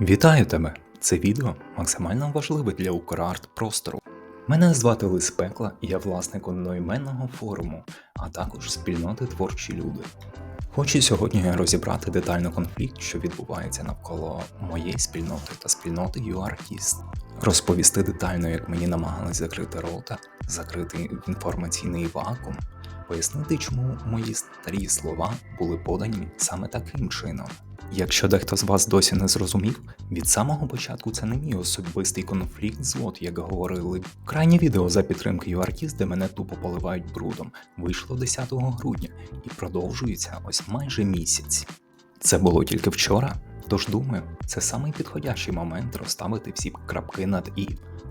Вітаю тебе! Це відео максимально важливе для Украрт простору. Мене звати Лис Пекла, я власник одноіменного форуму, а також спільноти творчі люди. Хочу сьогодні розібрати детально конфлікт, що відбувається навколо моєї спільноти та спільноти UArtist. Розповісти детально, як мені намагались закрити рота, закрити інформаційний вакуум, пояснити, чому мої старі слова були подані саме таким чином. Якщо дехто з вас досі не зрозумів, від самого початку це не мій особистий конфлікт з от, як говорили. Крайнє відео за підтримки UArtist, де мене тупо поливають брудом, вийшло 10 грудня і продовжується ось майже місяць. Це було тільки вчора, тож думаю, це самий підходящий момент розставити всі крапки над і.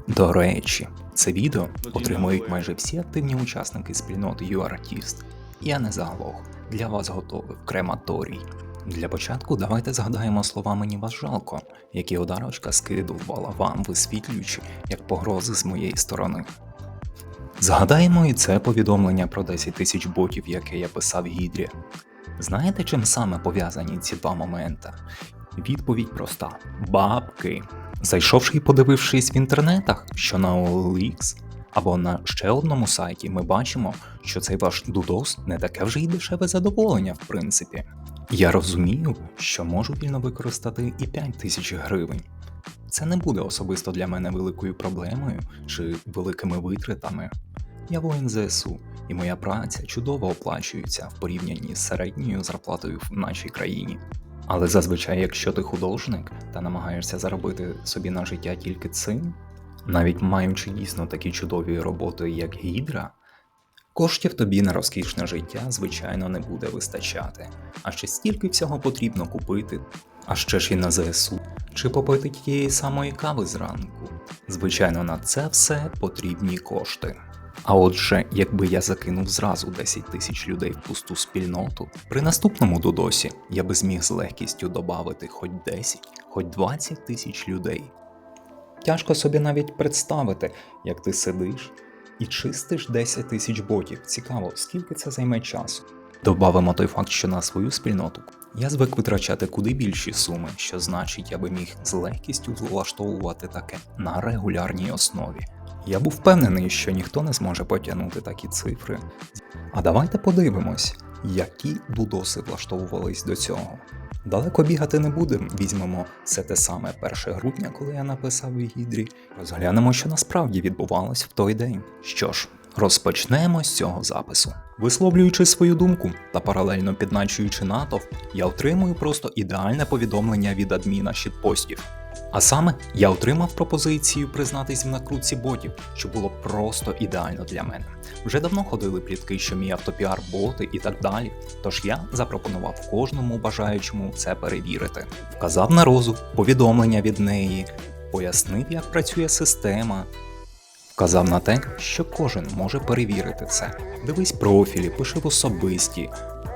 До речі, це відео отримують майже всі активні учасники спільноти UArtist. Я не заглох, для вас готовий крематорій. Для початку давайте згадаємо слова мені вас жалко, які одарочка скидувала вам, висвітлюючи як погрози з моєї сторони. Згадаємо і це повідомлення про 10 тисяч ботів, яке я писав Гідрі. Знаєте, чим саме пов'язані ці два моменти? Відповідь проста: бабки. Зайшовши і подивившись в інтернетах, що на OLX або на ще одному сайті, ми бачимо, що цей ваш дудос не таке вже й дешеве задоволення, в принципі. Я розумію, що можу вільно використати і 5 тисяч гривень. Це не буде особисто для мене великою проблемою чи великими витратами. Я воїн ЗСУ, і моя праця чудово оплачується в порівнянні з середньою зарплатою в нашій країні. Але зазвичай, якщо ти художник та намагаєшся заробити собі на життя тільки цим, навіть маючи дійсно такі чудові роботи, як гідра, коштів тобі на розкішне життя, звичайно, не буде вистачати. А ще стільки всього потрібно купити, а ще ж і на ЗСУ, чи попити тієї самої кави зранку. Звичайно, на це все потрібні кошти. А отже, якби я закинув зразу 10 тисяч людей в пусту спільноту, при наступному додосі я би зміг з легкістю додати хоч 10, хоч 20 тисяч людей. Тяжко собі навіть представити, як ти сидиш і чистиш 10 тисяч ботів. Цікаво, скільки це займе часу. Добавимо той факт, що на свою спільноту я звик витрачати куди більші суми, що значить, я би міг з легкістю влаштовувати таке на регулярній основі. Я був впевнений, що ніхто не зможе потягнути такі цифри. А давайте подивимось, які дудоси влаштовувались до цього. Далеко бігати не будемо, візьмемо все те саме 1 грудня, коли я написав у Гідрі. Розглянемо, що насправді відбувалось в той день. Що ж, розпочнемо з цього запису. Висловлюючи свою думку та паралельно підначуючи натовп, я отримую просто ідеальне повідомлення від адміна щитпостів. А саме я отримав пропозицію признатись в накрутці ботів, що було просто ідеально для мене. Вже давно ходили плітки, що мій автопіар боти і так далі. Тож я запропонував кожному бажаючому це перевірити. Вказав на розу, повідомлення від неї, пояснив, як працює система. Вказав на те, що кожен може перевірити це. Дивись профілі, пиши в особисті,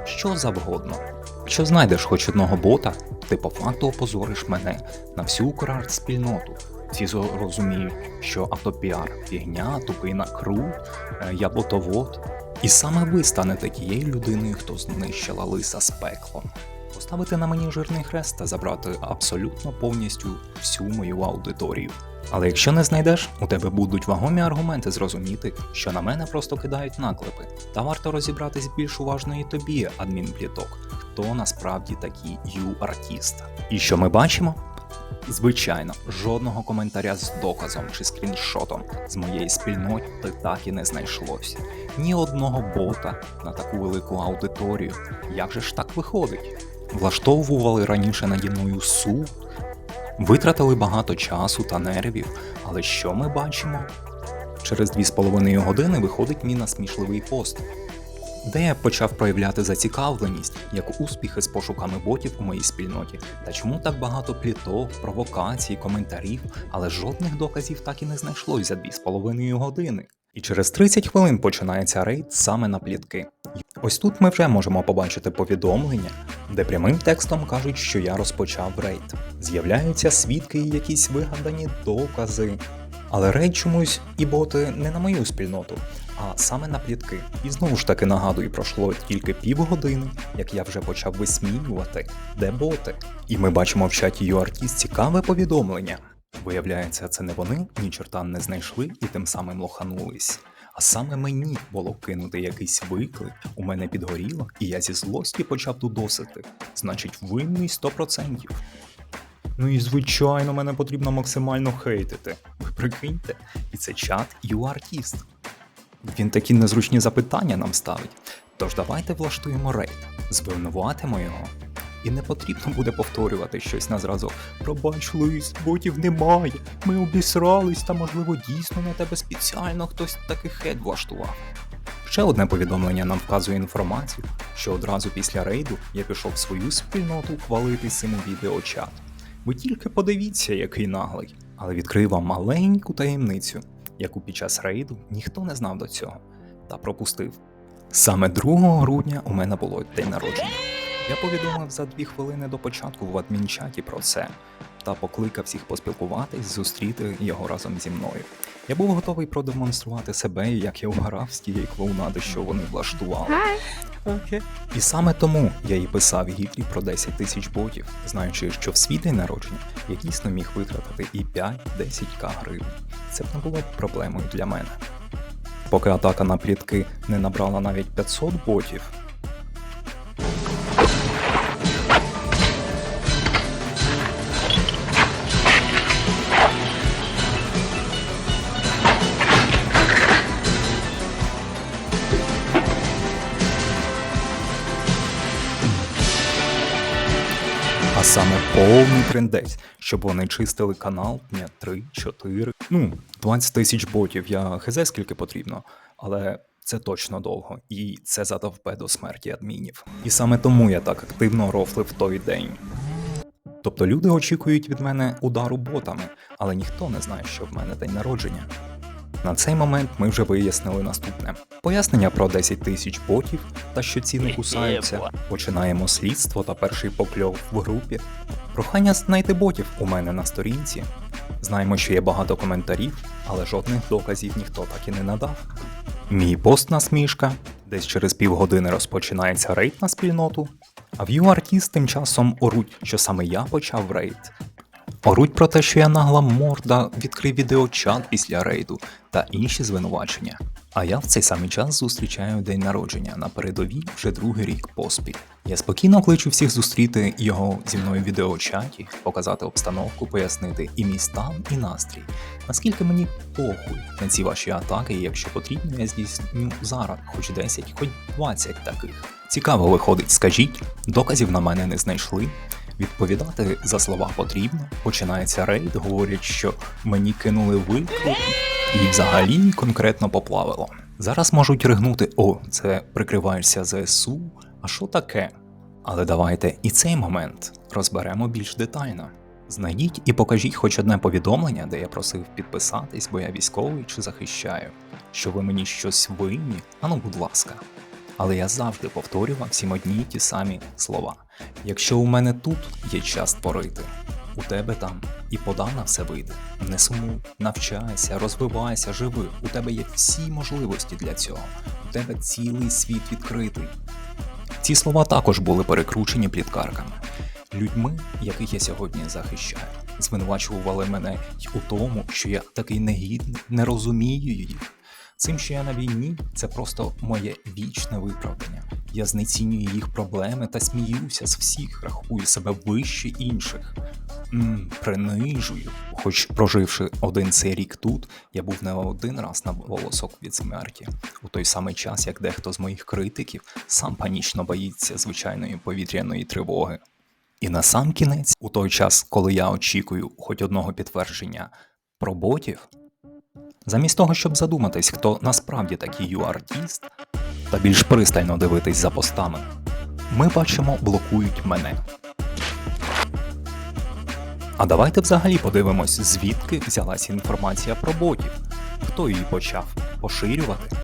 що завгодно. Якщо знайдеш хоч одного бота, ти по факту опозориш мене на всю Украрт спільноту. Всі зрозуміють, що автопіар фігня, тупий накрут, е, я ботовод. І саме ви станете тією людиною, хто знищила лиса з пеклом. Поставити на мені жирний хрест та забрати абсолютно повністю всю мою аудиторію. Але якщо не знайдеш, у тебе будуть вагомі аргументи зрозуміти, що на мене просто кидають наклепи, та варто розібратись більш уважно і тобі, адмінпліток, хто насправді такий ю-артіст. І що ми бачимо? Звичайно, жодного коментаря з доказом чи скріншотом з моєї спільноти так і не знайшлося. Ні одного бота на таку велику аудиторію. Як же ж так виходить? Влаштовували раніше наді мною суд, витратили багато часу та нервів, але що ми бачимо? Через 2,5 години виходить мій насмішливий пост, де я почав проявляти зацікавленість, як успіхи з пошуками ботів у моїй спільноті, та чому так багато пліток, провокацій, коментарів, але жодних доказів так і не знайшлось за 2,5 години. І через 30 хвилин починається рейд саме на плітки. Ось тут ми вже можемо побачити повідомлення, де прямим текстом кажуть, що я розпочав рейд. З'являються свідки і якісь вигадані докази. Але рейд чомусь і боти не на мою спільноту, а саме на плітки. І знову ж таки нагадую, пройшло тільки півгодини, як я вже почав висміювати, де боти. І ми бачимо в чаті URT цікаве повідомлення. Виявляється, це не вони ні чорта не знайшли і тим самим лоханулись. А саме мені було кинути якийсь виклик, у мене підгоріло, і я зі злості почав дудосити. Значить, винний 100%. Ну і звичайно, мене потрібно максимально хейтити. Ви прикиньте, і це чат UArtist. Він такі незручні запитання нам ставить. Тож давайте влаштуємо рейд, звинуватимо його. І не потрібно буде повторювати щось на зразок. Пробач, Лис, ботів немає. Ми обісрались, та можливо дійсно на тебе спеціально хтось такий хед влаштував. Ще одне повідомлення нам вказує інформацію, що одразу після рейду я пішов в свою спільноту хвалити цим відеочат. Ви тільки подивіться, який наглий. Але відкрию вам маленьку таємницю, яку під час рейду ніхто не знав до цього та пропустив. Саме 2 грудня у мене було день народження. Я повідомив за дві хвилини до початку в адмінчаті про це та покликав всіх поспілкуватись, зустріти його разом зі мною. Я був готовий продемонструвати себе, як я вгорав з тієї клоунади, що вони влаштували. Окей. І саме тому я і писав гітлі про 10 тисяч ботів, знаючи, що в свій день народження я дійсно міг витратити і 5-10к гривень. Це б не було проблемою для мене. Поки атака на плітки не набрала навіть 500 ботів. А саме повний трендець, щоб вони чистили канал дня 3-4. Ну, 20 тисяч ботів, я хз скільки потрібно, але це точно довго, і це задовбе до смерті адмінів. І саме тому я так активно рофлив той день. Тобто люди очікують від мене удару ботами, але ніхто не знає, що в мене день народження. На цей момент ми вже вияснили наступне: пояснення про 10 тисяч ботів та що ціни кусаються. Починаємо слідство та перший покльов в групі. Прохання знайти ботів у мене на сторінці. Знаємо, що є багато коментарів, але жодних доказів ніхто так і не надав. Мій пост насмішка. Десь через півгодини розпочинається рейд на спільноту. А в'юартіст тим часом оруть, що саме я почав рейд. Оруть про те, що я нагла морда, відкрив відеочат після рейду та інші звинувачення. А я в цей самий час зустрічаю день народження на передовій вже другий рік поспіль. Я спокійно кличу всіх зустріти його зі мною в відеочаті, показати обстановку, пояснити і мій стан, і настрій. Наскільки мені похуй на ці ваші атаки, і якщо потрібно, я здійсню зараз хоч 10, хоч 20 таких. Цікаво виходить, скажіть, доказів на мене не знайшли. Відповідати за слова потрібно. Починається рейд, говорять, що мені кинули виклик, і взагалі конкретно поплавило. Зараз можуть ригнути: о, це прикриваєшся ЗСУ. А що таке? Але давайте і цей момент розберемо більш детально. Знайдіть і покажіть хоч одне повідомлення, де я просив підписатись, бо я військовий чи захищаю, що ви мені щось винні, ану, будь ласка. Але я завжди повторював всім одні й ті самі слова. Якщо у мене тут є час творити, у тебе там і подана все вийде. Не сумуй, навчайся, розвивайся, живи. У тебе є всі можливості для цього. У тебе цілий світ відкритий. Ці слова також були перекручені пліткарками. Людьми, яких я сьогодні захищаю, звинувачували мене й у тому, що я такий негідний, не розумію їх. Цим, що я на війні, це просто моє вічне виправдання. Я знецінюю їх проблеми та сміюся з всіх, рахую себе вище інших. м принижую. Хоч проживши один цей рік тут, я був не один раз на волосок від смерті, у той самий час, як дехто з моїх критиків сам панічно боїться звичайної повітряної тривоги. І на сам кінець, у той час, коли я очікую хоч одного підтвердження про ботів, замість того, щоб задуматись, хто насправді такий юартіст, та більш пристально дивитись за постами, ми бачимо, блокують мене. А давайте взагалі подивимось, звідки взялася інформація про ботів, хто її почав поширювати